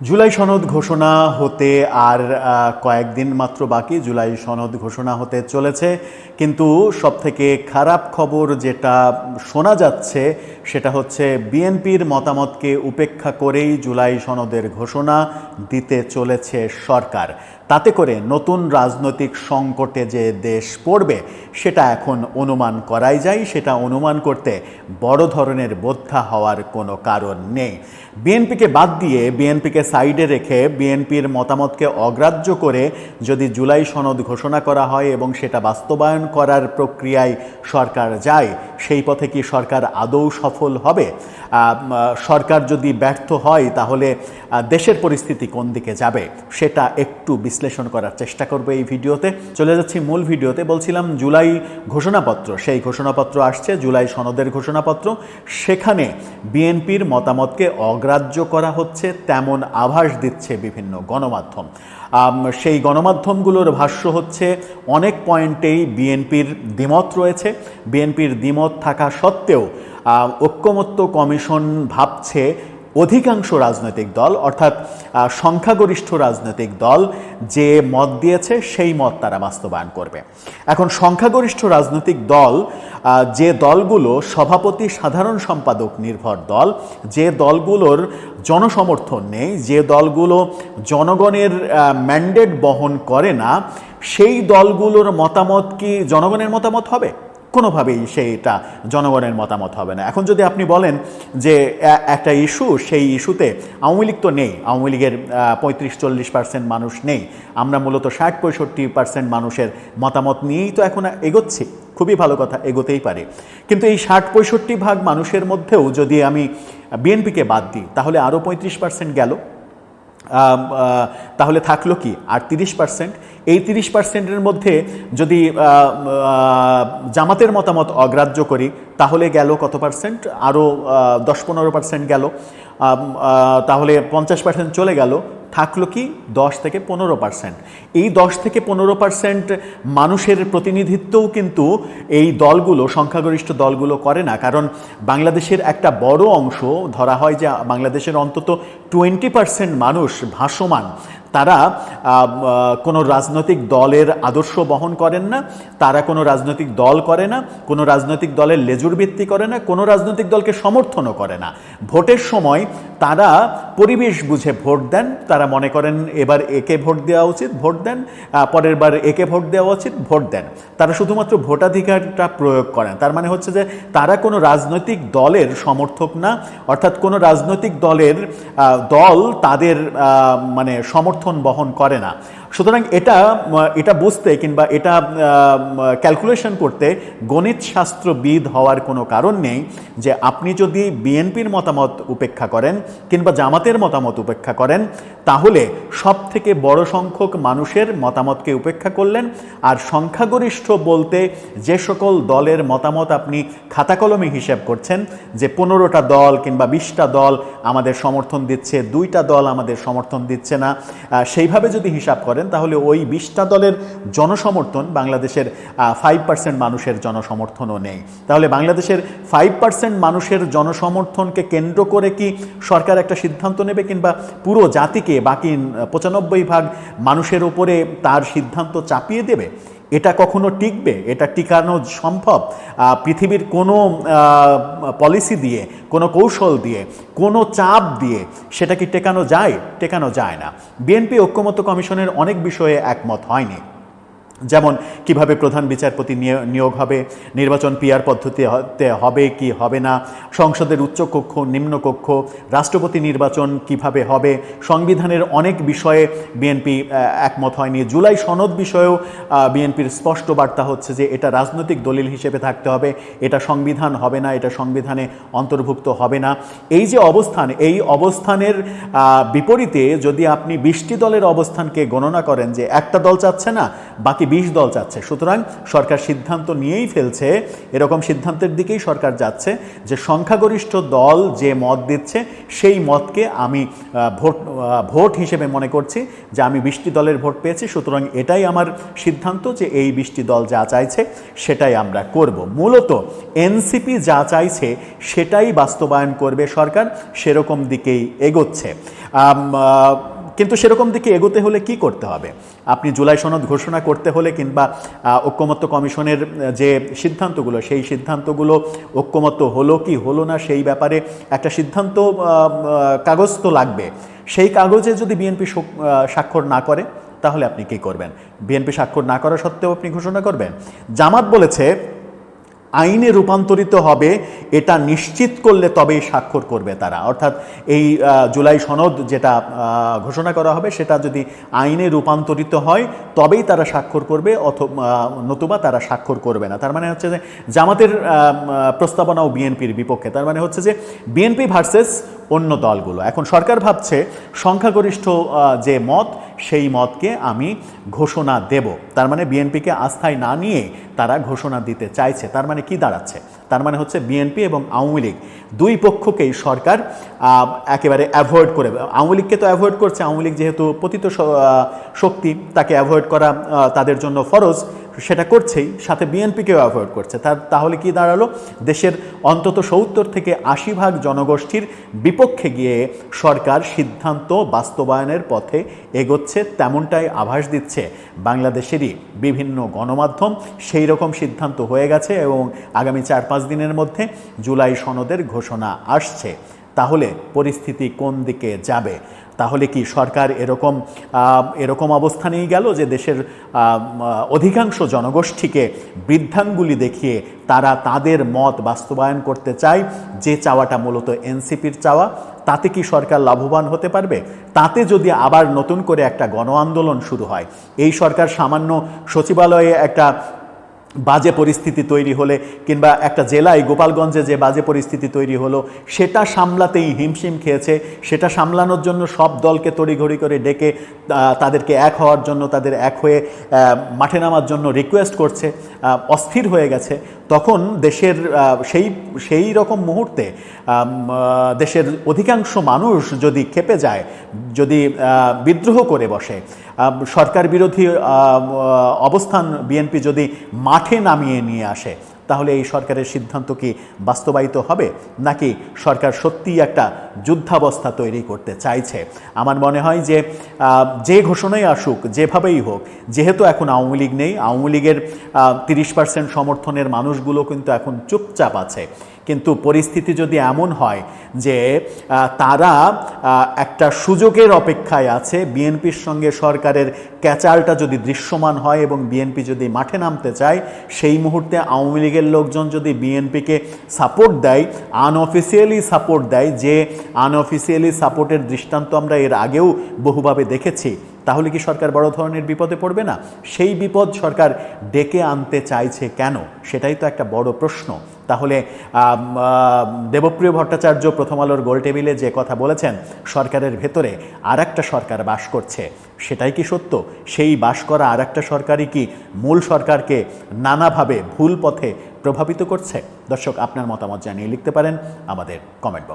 জুলাই সনদ ঘোষণা হতে আর কয়েকদিন মাত্র বাকি জুলাই সনদ ঘোষণা হতে চলেছে। কিন্তু সবথেকে খারাপ খবর যেটা শোনা যাচ্ছে সেটা হচ্ছে বিএনপির মতামতকে উপেক্ষা করেই জুলাই সনদের ঘোষণা দিতে চলেছে সরকার। তাতে করে নতুন রাজনৈতিক সংকটে যে দেশ পড়বে, সেটা এখন অনুমান করাই যায়, সেটা অনুমান করতে বড় ধরনের বোদ্ধা হওয়ার কোনো কারণ নেই। বিএনপিকে বাদ দিয়ে বিএনপিকে সাইডে রেখে বিএনপির মতামতকে অগ্রাহ্য করে যদি জুলাই সনদ ঘোষণা করা হয় এবং সেটা বাস্তবায়ন করার প্রক্রিয়ায় সরকার যায়, সেই পথে কি সরকার আদৌ সফল হবে? সরকার যদি ব্যর্থ হয়, তাহলে দেশের পরিস্থিতি কোন দিকে যাবে সেটা একটু বিশ্লেষণ করার চেষ্টা করব এই ভিডিওতে। চলে যাচ্ছি মূল ভিডিওতে। বলছিলাম জুলাই ঘোষণাপত্র, সেই ঘোষণাপত্র আসছে, জুলাই সনদের ঘোষণাপত্র। সেখানে বিএনপির মতামতকে অগ্রাহ্য করা হচ্ছে, তেমন আভাস দিচ্ছে বিভিন্ন গণমাধ্যম। সেই গণমাধ্যমগুলোর ভাষ্য হচ্ছে, অনেক পয়েন্টেই বিএনপির দ্বিমত রয়েছে। বিএনপির দ্বিমত থাকা সত্ত্বেও ঐক্যমত্য কমিশন ভাবছে অধিকাংশ রাজনৈতিক দল, অর্থাৎ সংখ্যাগরিষ্ঠ রাজনৈতিক দল যে মত দিয়েছে, সেই মত তারা বাস্তবায়ন করবে। এখন সংখ্যাগরিষ্ঠ রাজনৈতিক দল যে দলগুলো সভাপতি, সাধারণ সম্পাদক নির্ভর দল, যে দলগুলোর জনসমর্থন নেই, যে দলগুলো জনগণের ম্যান্ডেট বহন করে না, সেই দলগুলোর মতামত কি জনগণের মতামত হবে? কোনোভাবেই সেইটা জনগণের মতামত হবে না। এখন যদি আপনি বলেন যে একটা ইস্যু, সেই ইস্যুতে আওয়ামী লীগ তো নেই, আওয়ামী লীগের পঁয়ত্রিশ, চল্লিশ পার্সেন্ট মানুষ নেই, আমরা মূলত ষাট, পঁয়ষট্টি পার্সেন্ট মানুষের মতামত নিয়েই তো এখন এগোচ্ছি, খুবই ভালো কথা, এগোতেই পারে। কিন্তু এই ষাট, পঁয়ষট্টি ভাগ মানুষের মধ্যেও যদি আমি বিএনপিকে বাদ দিই, তাহলে আরও পঁয়ত্রিশ পার্সেন্ট গেল। তাহলে থাকল কি? আর তিরিশ পার্সেন্ট। এই তিরিশ পার্সেন্টের মধ্যে যদি জামাতের মতামত অগ্রাহ্য করি, তাহলে গেল কত পার্সেন্ট আরও দশ পনেরো পার্সেন্ট গেল। তাহলে পঞ্চাশ পার্সেন্ট চলে গেল। থাকল কি? দশ থেকে পনেরো পার্সেন্ট এই দশ থেকে পনেরো পার্সেন্ট মানুষের প্রতিনিধিত্বও কিন্তু এই দলগুলো, সংখ্যাগরিষ্ঠ দলগুলো করে না। কারণ বাংলাদেশের একটা বড় অংশ, ধরা হয় যে বাংলাদেশের অন্তত টোয়েন্টি পার্সেন্ট মানুষ ভাসমান। তারা কোনো রাজনৈতিক দলের আদর্শ বহন করেন না, তারা কোনো রাজনৈতিক দল করে না, কোনো রাজনৈতিক দলের লেজুর ভিত্তি করে না, কোনো রাজনৈতিক দলকে সমর্থনও করে না। ভোটের সময় তারা পরিবেশ বুঝে ভোট দেন, তারা মনে করেন এবার একে ভোট দেওয়া উচিত, ভোট দেন পরের বার একে ভোট দেওয়া উচিত, ভোট দেন। তারা শুধুমাত্র ভোটাধিকারটা প্রয়োগ করেন, তার মানে হচ্ছে যে তারা কোনো রাজনৈতিক দলের সমর্থক না, অর্থাৎ কোনো রাজনৈতিক দলের দল তাদের মানে সমর্থন বহন করে না। সুতরাং এটা এটা বুঝতে কিংবা এটা ক্যালকুলেশন করতে গণিত শাস্ত্রবিদ হওয়ার কোনো কারণ নেই যে আপনি যদি বিএনপির মতামত উপেক্ষা করেন কিংবা জামাতের মতামত উপেক্ষা করেন, তাহলে সব থেকে বড় সংখ্যক মানুষের মতামতকে উপেক্ষা করলেন আর সংখ্যাগরিষ্ঠ বলতে যে সকল দলের মতামত আপনি খাতা কলমে হিসাব করছেন, যে পনেরোটা দল কিংবা বিশটা দল আমাদের সমর্থন দিচ্ছে, দুইটা দল আমাদের সমর্থন দিচ্ছে না সেইভাবে যদি হিসাব করেন তাহলে ওই বিশটা দলের জনসমর্থন বাংলাদেশের ফাইভ পার্সেন্ট মানুষের জনসমর্থনও নেই। তাহলে বাংলাদেশের ফাইভ পার্সেন্ট মানুষের জনসমর্থনকে কেন্দ্র করে কি সরকার একটা সিদ্ধান্ত নেবে কিংবা পুরো জাতিকে বাকি পঁচানব্বই ভাগ মানুষের ওপরে তার সিদ্ধান্ত চাপিয়ে দেবে? এটা কখনো টিকবে? এটা টিকানো সম্ভব? পৃথিবীর কোনো পলিসি দিয়ে, কোনো কৌশল দিয়ে, কোনো চাপ দিয়ে সেটা কি টেকানো যায়? টেকানো যায় না। বিএনপি ঐক্যমত্য কমিশনের অনেক বিষয়ে একমত হয়নি। যেমন কীভাবে প্রধান বিচারপতি নিয়োগ হবে, নির্বাচন পিয়ার পদ্ধতিতে হবে কি হবে না, সংসদের উচ্চকক্ষ নিম্নকক্ষ রাষ্ট্রপতি নির্বাচন কীভাবে হবে, সংবিধানের অনেক বিষয়ে বিএনপি একমত হয়নি। জুলাই সনদ বিষয়েও বিএনপির স্পষ্ট বার্তা হচ্ছে যে এটা রাজনৈতিক দলিল হিসেবে থাকতে হবে, এটা সংবিধান হবে না, এটা সংবিধানে অন্তর্ভুক্ত হবে না। এই যে অবস্থান, এই অবস্থানের বিপরীতে যদি আপনি বিশটি দলের অবস্থানকে গণনা করেন যে একটা দল চাচ্ছে না, বাকি বিশ দল চাচ্ছে। সুতরাং সরকার সিদ্ধান্ত নিয়েই ফেলছে। এরকম সিদ্ধান্তের দিকেই সরকার যাচ্ছে যে সংখ্যাগরিষ্ঠ দল যে মত দিচ্ছে, সেই মতকে আমি ভোট ভোট হিসেবে মনে করছি যে আমি বিশটি দলের ভোট পেয়েছি। সুতরাং এটাই আমার সিদ্ধান্ত যে এই বিশটি দল যা চাইছে সেটাই আমরা করব। মূলত এনসিপি যা চাইছে সেটাই বাস্তবায়ন করবে সরকার, সেরকম দিকেই এগোচ্ছে। কিন্তু সেরকম দিকে এগোতে হলে কি করতে হবে? আপনি জুলাই সনদ ঘোষণা করতে হলে কিংবা ঐক্যমত্য কমিশনের যে সিদ্ধান্তগুলো, সেই সিদ্ধান্তগুলো ঐক্যমত্য হলো কি হলো না, সেই ব্যাপারে একটা সিদ্ধান্ত কাগজ তো লাগবে। সেই কাগজে যদি বিএনপি স্বাক্ষর না করে, তাহলে আপনি কি করবেন? বিএনপি স্বাক্ষর না করা সত্ত্বেও আপনি ঘোষণা করবেন? জামাত বলেছে আইনে রূপান্তরিত হবে, এটা নিশ্চিত করলে তবেই স্বাক্ষর করবে তারা। অর্থাৎ এই জুলাই সনদ যেটা ঘোষণা করা হবে, সেটা যদি আইনে রূপান্তরিত হয়, তবেই তারা স্বাক্ষর করবে, অথবা নতুবা তারা স্বাক্ষর করবে না। তার মানে হচ্ছে যে, জামাতের প্রস্তাবনাও বিএনপির বিপক্ষে। তার মানে হচ্ছে যে, বিএনপি ভার্সেস অন্য দলগুলো। এখন সরকার ভাবছে, সংখ্যাগরিষ্ঠ যে মত সেই মতকে আমি ঘোষণা দেব। তার মানে বিএনপিকে আস্থায় না নিয়ে তারা ঘোষণা দিতে চাইছে। তার মানে কি দাঁড়াচ্ছে? তার মানে হচ্ছে বিএনপি এবং আওয়ামী লীগ দুই পক্ষকেই সরকার একেবারে অ্যাভয়েড করে আওয়ামী লীগকে তো অ্যাভয়েড করছে। আওয়ামী লীগ যেহেতু পতিত শক্তি, তাকে অ্যাভয়েড করা তাদের জন্য ফরজ। সেটা করছেই, সাথে বিএনপিকেও অ্যাভয়েড করছে। তার, তাহলে কি দাঁড়াল? দেশের অন্তত সত্তর থেকে আশি ভাগ জনগোষ্ঠীর বিপক্ষে গিয়ে সরকার সিদ্ধান্ত বাস্তবায়নের পথে এগোচ্ছে, তেমনটাই আভাস দিচ্ছে বাংলাদেশেরই বিভিন্ন গণমাধ্যম। সেই রকম সিদ্ধান্ত হয়ে গেছে এবং আগামী চার পাঁচ দিনের মধ্যে জুলাই সনদের ঘোষণা আসছে। তাহলে পরিস্থিতি কোন দিকে যাবে? তাহলে কি সরকার এরকম এরকম অবস্থানেই গেল যে দেশের অধিকাংশ জনগোষ্ঠীকে বৃদ্ধাঙ্গুলি দেখিয়ে তারা তাদের মত বাস্তবায়ন করতে চায়? যে চাওয়াটা মূলত এনসিপির চাওয়া, তাতে কি সরকার লাভবান হতে পারবে? তাতে যদি আবার নতুন করে একটা গণ আন্দোলন শুরু হয়, এই সরকার সামান্য সচিবালয়ে একটা বাজে পরিস্থিতি তৈরি হলে কিংবা একটা জেলায় গোপালগঞ্জে যে বাজে পরিস্থিতি তৈরি হলো, সেটা সামলাতেই হিমশিম খেয়েছে। সেটা সামলানোর জন্য সব দলকে তড়িঘড়ি করে ডেকে তাদেরকে এক হওয়ার জন্য, তাদের এক হয়ে মাঠে নামার জন্য রিকোয়েস্ট করছে। অস্থির হয়ে গেছে। তখন দেশের সেই সেই রকম মুহূর্তে দেশের অধিকাংশ মানুষ যদি খেপে যায়, যদি বিদ্রোহ করে বসে সরকার বিরোধী অবস্থান বিএনপি যদি মাঠে নামিয়ে নিয়ে আসে তাহলে এই সরকারের সিদ্ধান্ত কি বাস্তবায়িত হবে? নাকি সরকার সত্যিই একটা যুদ্ধাবস্থা তৈরি করতে চাইছে? আমার মনে হয় যে যে ঘোষণাই আসুক, যেভাবেই হোক, যেহেতু এখন আওয়ামী লীগ নেই, আওয়ামী লীগের তিরিশ পার্সেন্ট সমর্থনের মানুষগুলো কিন্তু এখন চুপচাপ আছে। কিন্তু পরিস্থিতি যদি এমন হয় যে তারা একটা সুযোগের অপেক্ষায় আছে, বিএনপির সঙ্গে সরকারের ক্যাচালটা যদি দৃশ্যমান হয় এবং বিএনপি যদি মাঠে নামতে চায়, সেই মুহূর্তে আওয়ামী লীগের লোকজন যদি বিএনপিকে সাপোর্ট দেয় আনঅফিসিয়ালি সাপোর্ট দেয়, যে আনঅফিসিয়ালি সাপোর্টের দৃষ্টান্ত আমরা এর আগেও বহুভাবে দেখেছি তাহলে কি সরকার বড় ধরনের বিপদে পড়বে না? সেই বিপদ সরকার ডেকে আনতে চাইছে কেন? সেটাই তো একটা বড় প্রশ্ন। তাহলে দেবপ্রিয় ভট্টাচার্য প্রথম আলোর গোল টেবিলে যে কথা বলেছেন, সরকারের ভেতরে আর একটা সরকার বাস করছে। সেটাই কি সত্য? সেই বাস করা আর একটা সরকারই কি মূল সরকারকে নানাভাবে ভুল পথে প্রভাবিত করছে? দর্শক, আপনার মতামত জানিয়ে লিখতে পারেন আমাদের কমেন্ট বক্স